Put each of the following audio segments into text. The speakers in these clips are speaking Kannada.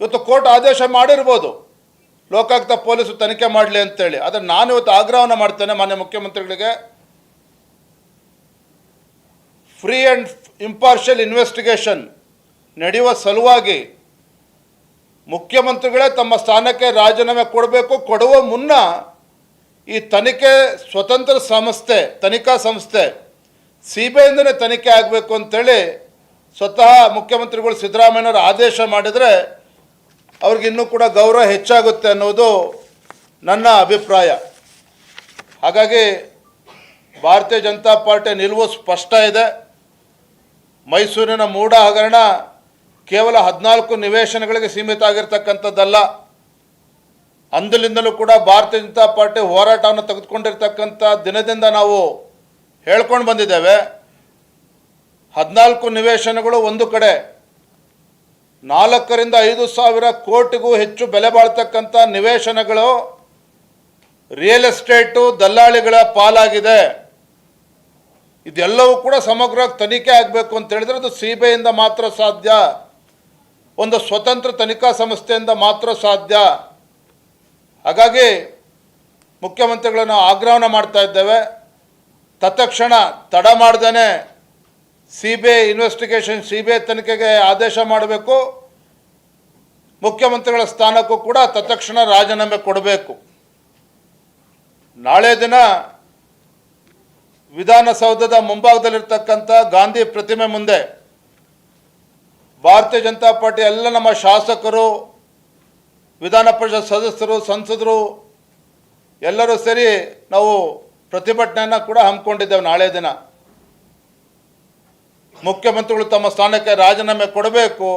ಇವತ್ತು ಕೋರ್ಟ್ ಆದೇಶ ಮಾಡಿರ್ಬೋದು. ಲೋಕಾಯುಕ್ತ ಪೊಲೀಸರು ತನಿಖೆ ಮಾಡಲಿ ಅಂತೇಳಿ. ಆದರೆ ನಾನು ಇವತ್ತು ಆಗ್ರಹವನ್ನು ಮಾಡ್ತೇನೆ ಮಾನ್ಯ ಮುಖ್ಯಮಂತ್ರಿಗಳಿಗೆ. ಫ್ರೀ ಆ್ಯಂಡ್ ಇಂಪಾರ್ಷಿಯಲ್ ಇನ್ವೆಸ್ಟಿಗೇಷನ್ ನಡೆಯುವ ಸಲುವಾಗಿ ಮುಖ್ಯಮಂತ್ರಿಗಳೇ ತಮ್ಮ ಸ್ಥಾನಕ್ಕೆ ರಾಜೀನಾಮೆ ಕೊಡಬೇಕು. ಕೊಡುವ ಮುನ್ನ ಈ ತನಿಖೆ ಸ್ವತಂತ್ರ ಸಂಸ್ಥೆ, ತನಿಖಾ ಸಂಸ್ಥೆ ಸಿ ಬಿ ಐಯಿಂದನೇ ತನಿಖೆ ಆಗಬೇಕು ಅಂತೇಳಿ ಸ್ವತಃ ಮುಖ್ಯಮಂತ್ರಿಗಳು ಸಿದ್ದರಾಮಯ್ಯನವರು ಆದೇಶ ಮಾಡಿದರೆ ಅವ್ರಿಗೆ ಇನ್ನೂ ಕೂಡ ಗೌರವ ಹೆಚ್ಚಾಗುತ್ತೆ ಅನ್ನೋದು ನನ್ನ ಅಭಿಪ್ರಾಯ. ಹಾಗಾಗಿ ಭಾರತೀಯ ಜನತಾ ಪಾರ್ಟಿ ನಿಲುವು ಸ್ಪಷ್ಟ ಇದೆ. ಮೈಸೂರಿನ ಮೂಡ ಹಗರಣ ಕೇವಲ ಹದಿನಾಲ್ಕು ನಿವೇಶನಗಳಿಗೆ ಸೀಮಿತ ಆಗಿರ್ತಕ್ಕಂಥದ್ದಲ್ಲ. ಅಂದಲಿಂದಲೂ ಕೂಡ ಭಾರತೀಯ ಜನತಾ ಪಾರ್ಟಿ ಹೋರಾಟವನ್ನು ತೆಗೆದುಕೊಂಡಿರ್ತಕ್ಕಂಥ ದಿನದಿಂದ ನಾವು ಹೇಳ್ಕೊಂಡು ಬಂದಿದ್ದೇವೆ. ಹದಿನಾಲ್ಕು ನಿವೇಶನಗಳು ಒಂದು ಕಡೆ. ನಾಲ್ಕರಿಂದ ಐದು ಸಾವಿರ ಕೋಟಿಗೂ ಹೆಚ್ಚು ಬೆಲೆ ಬಾಳ್ತಕ್ಕಂಥ ನಿವೇಶನಗಳು ರಿಯಲ್ ಎಸ್ಟೇಟು ದಲ್ಲಾಳಿಗಳ ಪಾಲಾಗಿದೆ. ಇದೆಲ್ಲವೂ ಕೂಡ ಸಮಗ್ರವಾಗಿ ತನಿಖೆ ಆಗಬೇಕು ಅಂತ ಹೇಳಿದ್ರೆ ಅದು ಸಿ ಬಿ ಐಯಿಂದ ಮಾತ್ರ ಸಾಧ್ಯ. ಒಂದು ಸ್ವತಂತ್ರ ತನಿಖಾ ಸಂಸ್ಥೆಯಿಂದ ಮಾತ್ರ ಸಾಧ್ಯ. ಹಾಗಾಗಿ ಮುಖ್ಯಮಂತ್ರಿಗಳನ್ನು ಆಗ್ರಹವನ್ನು ಮಾಡ್ತಾ ಇದ್ದೇವೆ. ತತ್ಕ್ಷಣ ತಡ ಮಾಡ್ದೇನೆ. C B I investigation C B I ತನಿಖೆಗೆ ಆದೇಶ ಮಾಡಬೇಕು. ಮುಖ್ಯಮಂತ್ರಿಗಳ ಸ್ಥಾನಕ್ಕೂ ಕೂಡ ತತ್ಕ್ಷಣ ರಾಜೀನಾಮೆ ಕೊಡಬೇಕು. ನಾಳೆ ದಿನ ವಿಧಾನಸೌಧದ ಮುಂಭಾಗದಲ್ಲಿರ್ತಕ್ಕಂಥ ಗಾಂಧಿ ಪ್ರತಿಮೆ ಮುಂದೆ ಭಾರತೀಯ ಜನತಾ ಪಾರ್ಟಿ ಎಲ್ಲ ನಮ್ಮ ಶಾಸಕರು, ವಿಧಾನ ಪರಿಷತ್ ಸದಸ್ಯರು, ಸಂಸದರು ಎಲ್ಲರೂ ಸೇರಿ ನಾವು ಪ್ರತಿಭಟನೆಯನ್ನು ಕೂಡ ಹಮ್ಮಿಕೊಂಡಿದ್ದೇವೆ ನಾಳೆ ದಿನ. ಮುಖ್ಯಮಂತ್ರಿಗಳು ತಮ್ಮ ಸ್ಥಾನಕ್ಕೆ ರಾಜೀನಾಮೆ ಕೊಡಬೇಕು,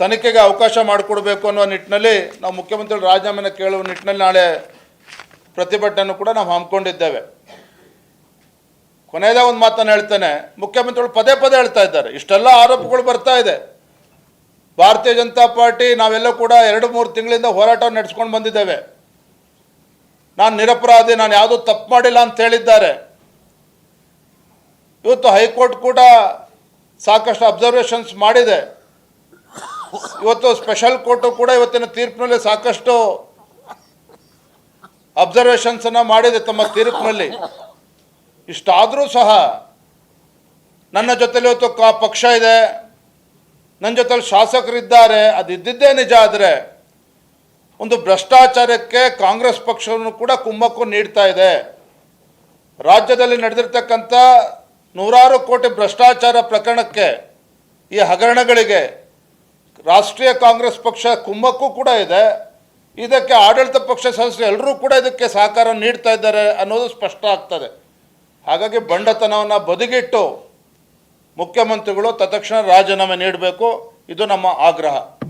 ತನಿಖೆಗೆ ಅವಕಾಶ ಮಾಡಿಕೊಡ್ಬೇಕು ಅನ್ನೋ ನಿಟ್ಟಿನಲ್ಲಿ ನಾವು ಮುಖ್ಯಮಂತ್ರಿಗಳು ರಾಜೀನಾಮೆನ ಕೇಳುವ ನಿಟ್ಟಿನಲ್ಲಿ ನಾಳೆ ಪ್ರತಿಭಟನೆಯನ್ನು ಕೂಡ ನಾವು ಹಮ್ಮಿಕೊಂಡಿದ್ದೇವೆ. ಕೊನೆಯದೇ ಒಂದು ಮಾತನ್ನು ಹೇಳ್ತೇನೆ. ಮುಖ್ಯಮಂತ್ರಿಗಳು ಪದೇ ಪದೇ ಹೇಳ್ತಾ ಇದ್ದಾರೆ. ಇಷ್ಟೆಲ್ಲ ಆರೋಪಗಳು ಬರ್ತಾ ಇದೆ. ಭಾರತೀಯ ಜನತಾ ಪಾರ್ಟಿ ನಾವೆಲ್ಲ ಕೂಡ ಎರಡು ಮೂರು ತಿಂಗಳಿಂದ ಹೋರಾಟ ನಡೆಸ್ಕೊಂಡು ಬಂದಿದ್ದೇವೆ. ನಾನು ನಿರಪರಾಧಿ, ನಾನು ಯಾವುದೂ ತಪ್ಪು ಮಾಡಿಲ್ಲ ಅಂತ ಹೇಳಿದ್ದಾರೆ. ಇವತ್ತು ಹೈಕೋರ್ಟ್ ಕೂಡ ಸಾಕಷ್ಟು ಅಬ್ಸರ್ವೇಷನ್ಸ್ ಮಾಡಿದೆ. ಇವತ್ತು ಸ್ಪೆಷಲ್ ಕೋರ್ಟು ಕೂಡ ಇವತ್ತಿನ ತೀರ್ಪಿನಲ್ಲಿ ಸಾಕಷ್ಟು ಅಬ್ಸರ್ವೇಷನ್ಸನ್ನು ಮಾಡಿದೆ ತಮ್ಮ ತೀರ್ಪಿನಲ್ಲಿ. ಇಷ್ಟಾದರೂ ಸಹ ನನ್ನ ಜೊತೆಲಿ ಇವತ್ತು ಕಾ ಪಕ್ಷ ಇದೆ. ನನ್ನ ಜೊತೆಲಿ ಶಾಸಕರಿದ್ದಾರೆ. ಅದು ಇದ್ದಿದ್ದೇ ನಿಜ ಆದರೆ ಒಂದು ಭ್ರಷ್ಟಾಚಾರಕ್ಕೆ ಕಾಂಗ್ರೆಸ್ ಪಕ್ಷವನ್ನು ಕೂಡ ಕುಮ್ಮಕ್ಕು ನೀಡ್ತಾ ಇದೆ. ರಾಜ್ಯದಲ್ಲಿ ನಡೆದಿರ್ತಕ್ಕಂಥ ನೂರಾರು ಕೋಟಿ ಭ್ರಷ್ಟಾಚಾರ ಪ್ರಕರಣಕ್ಕೆ ಈ ಹಗರಣಗಳಿಗೆ ರಾಷ್ಟ್ರೀಯ ಕಾಂಗ್ರೆಸ್ ಪಕ್ಷ ಕುಮ್ಮಕ್ಕೂ ಕೂಡ ಇದೆ. ಇದಕ್ಕೆ ಆಡಳಿತ ಪಕ್ಷ ಸದಸ್ಯರು ಎಲ್ಲರೂ ಕೂಡ ಇದಕ್ಕೆ ಸಹಕಾರ ನೀಡ್ತಾ ಇದ್ದಾರೆ ಅನ್ನೋದು ಸ್ಪಷ್ಟ ಆಗ್ತದೆ. ಹಾಗಾಗಿ ಬಂಡತನವನ್ನು ಬದಿಗಿಟ್ಟು ಮುಖ್ಯಮಂತ್ರಿಗಳು ತತ್ಕ್ಷಣ ರಾಜೀನಾಮೆ ನೀಡಬೇಕು. ಇದು ನಮ್ಮ ಆಗ್ರಹ.